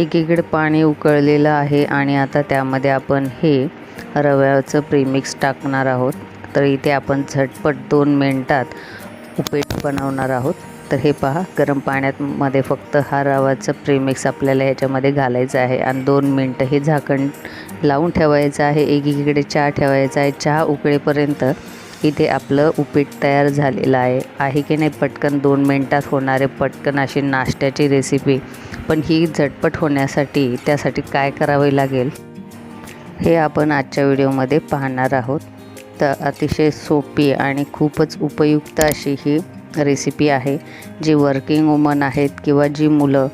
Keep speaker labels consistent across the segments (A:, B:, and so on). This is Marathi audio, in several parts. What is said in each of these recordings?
A: एकीकडे पाणी उकळलेलं आहे आणि आता त्यामध्ये आपण हे रव्याचं प्रीमिक्स टाकणार आहोत. तर इथे आपण झटपट दोन मिनटात उपेट बनवणार आहोत. तर हे पहा गरम पाण्यात मध्ये फक्त हा रवाचं प्रीमिक्स आपल्याला ह्याच्यामध्ये घालायचं आहे. आणि दोन मिनटं हे झाकण लावून ठेवायचं आहे. एकीकडे चहा ठेवायचा आहे. चहा उकळेपर्यंत इथे आपलं उपीट तयार झालेलं आहे. आहे की नाही? पटकन दोन मिनटात होणारे पटकन अशी नाश्त्याची रेसिपी पण ही झटपट होण्यासाठी त्यासाठी काय करावे लागेल? हे आपण आजच्या व्हिडिओमध्ये पाहणार आहोत. तर अतिशय सोपी आणि खूपच उपयुक्त अशी ही रेसिपी आहे जी वर्किंग वुमन आहेत किंवा जी मुलं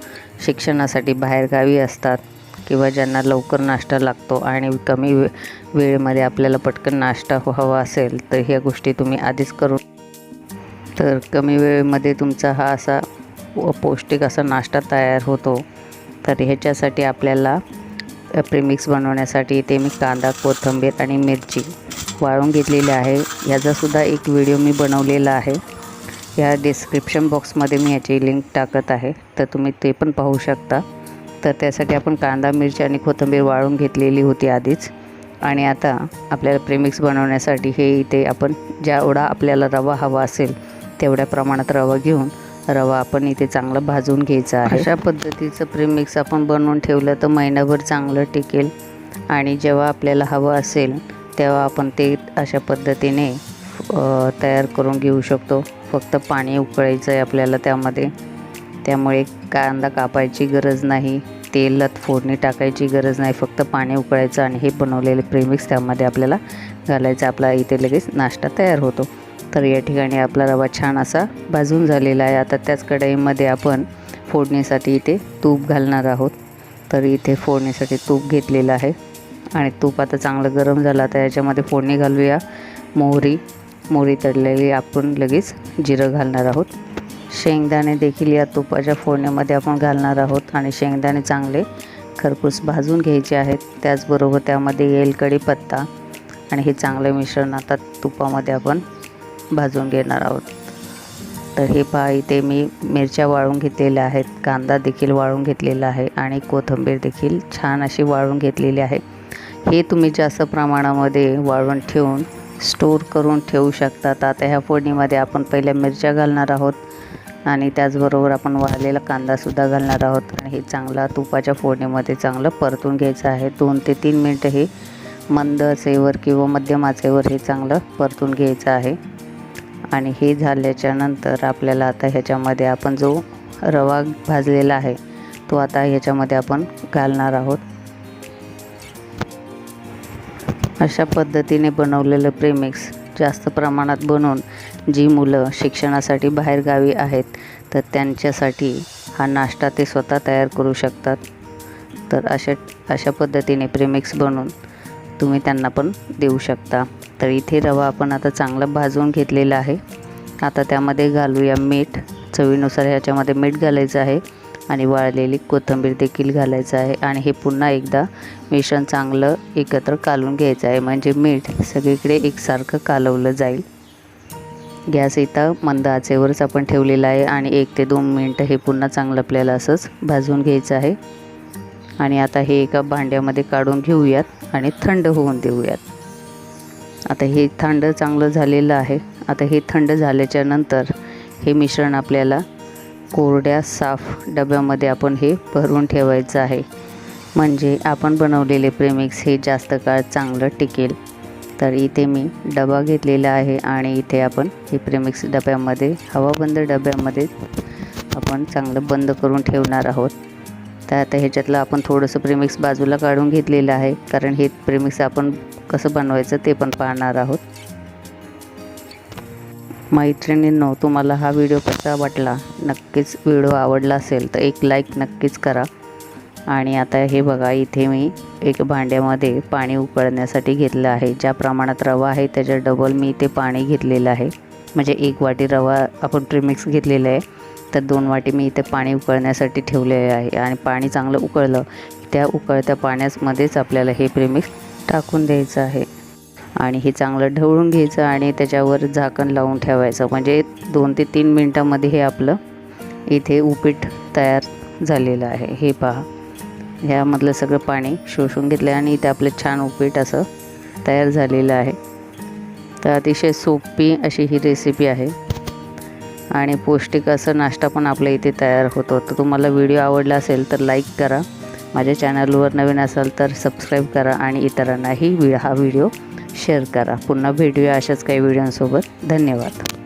A: शिक्षणासाठी बाहेरगावी असतात. किंवा ज्यांना लवकर नाश्ता लागतो आणि कमी वे वेळेमध्ये आपल्याला पटकन नाश्ता हो-, हवा असेल तर ह्या गोष्टी तुम्ही आधीच करून तर कमी वेळेमध्ये तुमचा हा असा व पौष्टिक असा नाश्ता तयार होतो. तर ह्याच्यासाठी आपल्याला प्रेमिक्स बनवण्यासाठी इथे मी कांदा कोथिंबीर आणि मिरची वाळून घेतलेली आहे. याचासुद्धा एक व्हिडिओ मी बनवलेला आहे. या डिस्क्रिप्शन बॉक्समध्ये मी याची लिंक टाकत आहे. तर तुम्ही ते पण पाहू शकता. तर त्यासाठी आपण कांदा मिरची आणि कोथिंबीर वाळून घेतलेली होती आधीच. आणि आता आपल्याला प्रेमिक्स बनवण्यासाठी हे इथे आपण जेवढा आपल्याला रवा हवा असेल तेवढ्या प्रमाणात रवा घेऊन रवा आपण इथे चांगला भाजून घ्यायचा आहे. अशा पद्धतीचं प्रेमिक्स आपण बनवून ठेवलं तर महिनाभर चांगलं टिकेल. आणि जेव्हा आपल्याला हवं असेल तेव्हा आपण ते अशा पद्धतीने तयार करून घेऊ शकतो. फक्त पाणी उकळायचं आहे आपल्याला त्यामध्ये. त्यामुळे कांदा कापायची गरज नाही. तेलात फोडणी टाकायची गरज नाही. फक्त पाणी उकळायचं आणि हे बनवलेले प्रेमिक्स त्यामध्ये आपल्याला घालायचं. आपला इथे लगेच नाश्ता तयार होतो. तर या ठिकाणी आपला रवा छान असा भाजून झालेला आहे. आता त्याच कढईमध्ये आपण फोडणीसाठी इथे तूप घालणार आहोत. तर इथे फोडणीसाठी तूप घेतलेलं आहे. आणि तूप आता चांगलं गरम झालं. आता याच्यामध्ये फोडणी घालूया. मोहरी मोहरी तळलेली आपण लगेच जिरं घालणार आहोत. शेंगदाणे देखील या तुपाच्या फोडणीमध्ये आपण घालणार आहोत आणि शेंगदाणे चांगले खरपूस भाजून घ्यायचे आहेत. त्याचबरोबर त्यामध्ये येईल कढीपत्ता आणि हे चांगलं मिश्रण आता तुपामध्ये आपण भाजून घेणार आहोत. तर हे पहा इथे मी मिरच्या वाळून घेतलेल्या आहेत. कांदा देखील वाळून घेतलेला आहे आणि कोथिंबीर देखील छान अशी वाळून घेतलेली आहे. हे तुम्ही जास्त प्रमाणामध्ये वाळवून ठेवून स्टोर करून ठेवू शकतात आता ह्या फोडणीमध्ये आपण पहिल्या मिरच्या घालणार आहोत. आणि त्याचबरोबर आपण वाळलेला कांदासुद्धा घालणार आहोत. आणि हे चांगला तुपाच्या फोडणीमध्ये चांगलं परतून घ्यायचं आहे. दोन ते तीन मिनटं हे मंद आचेवर किंवा मध्यम आचेवर हे चांगलं परतून घ्यायचं आहे. आणि हे झाल्याच्यानंतर आपल्याला आता ह्याच्यामध्ये आपण जो रवा भाजलेला आहे तो आता ह्याच्यामध्ये आपण घालणार आहोत. अशा पद्धतीने बनवलेलं प्रेमिक्स जास्त प्रमाणात बनवून जी मुलं शिक्षणासाठी बाहेरगावी आहेत तर त्यांच्यासाठी हा नाश्ता ते स्वतः तयार करू शकतात. तर अशा अशा पद्धतीने प्रेमिक्स बनवून तुम्ही त्यांना पण देऊ शकता. तर इथे रवा आपण आता चांगला भाजून घेतलेला आहे. आता त्यामध्ये घालूया मीठ. चवीनुसार ह्याच्यामध्ये मीठ घालायचं आहे आणि वाळलेली कोथिंबीर देखील घालायचं आहे. आणि हे पुन्हा एकदा मिश्रण चांगलं एकत्र कालून घ्यायचं आहे. म्हणजे मीठ सगळीकडे एकसारखं कालवलं जाईल. गॅस इथं मंद आचेवरच आपण ठेवलेला आहे आणि एक ते दोन मिनटं हे पुन्हा चांगलं आपल्याला असंच भाजून घ्यायचं आहे. आणि आता हे एका भांड्यामध्ये काढून घेऊयात आणि थंड होऊन देऊयात. आता हे थंड चांगलं झालेलं आहे. आता हे थंड झाल्याच्यानंतर हे मिश्रण आपल्याला कोरड्या साफ डब्यामध्ये आपण हे भरून ठेवायचं आहे. म्हणजे आपण बनवलेले प्रेमिक्स हे जास्त काळ चांगलं टिकेल. तर इथे मी डबा घेतलेला आहे आणि इथे आपण हे प्रेमिक्स डब्यामध्ये हवाबंद डब्यामध्ये आपण चांगलं बंद करून ठेवणार आहोत. तर आता ह्याच्यातलं आपण थोडंसं प्रेमिक्स बाजूला काढून घेतलेलं आहे कारण हे प्रेमिक्स आपण कसं बनवायचं ते पण पाहणार आहोत. मैत्रिणींनो तुम्हाला हा व्हिडिओ कसा वाटला? नक्कीच व्हिडिओ आवडला असेल तर एक लाईक नक्कीच करा. आणि आता हे बघा इथे मी एक भांड्यामध्ये पाणी उकळण्यासाठी घेतलं आहे. ज्या प्रमाणात रवा आहे त्याच्या डबल मी इथे पाणी घेतलेलं आहे. म्हणजे एक वाटी रवा आपण प्रीमिक्स घेतलेलं आहे. तर दोन वाटी मी इथे पाणी उकळण्यासाठी ठेवलेले आहे. आणि पाणी चांगलं उकळलं त्या उकळत्या पाण्यामध्येच आपल्याला हे प्रीमिक्स टाकून द्यायचं आहे. आणि हे चांगलं ढवळून घ्यायचं आणि त्याच्यावर झाकण लावून ठेवायचं. म्हणजे दोन ते तीन मिनटामध्ये हे आपलं इथे उपीट तयार झालेलं आहे. हे पहा. ह्यामधलं सगळं पाणी शोषून घेतलं आहे आणि इथे आपलं छान उपीट असं तयार झालेलं आहे. तर अतिशय सोपी अशी ही रेसिपी आहे. आणि पौष्टिक असं नाश्ता पण आपल्या इथे तयार होतो. तर तुम्हाला व्हिडिओ आवडला असेल तर लाईक करा. माझ्या चॅनलवर नवीन असाल तर सबस्क्राईब करा आणि इतरांनाही वि हा व्हिडिओ शेअर करा. पुन्हा भेटूया अशाच काही व्हिडिओंसोबत धन्यवाद.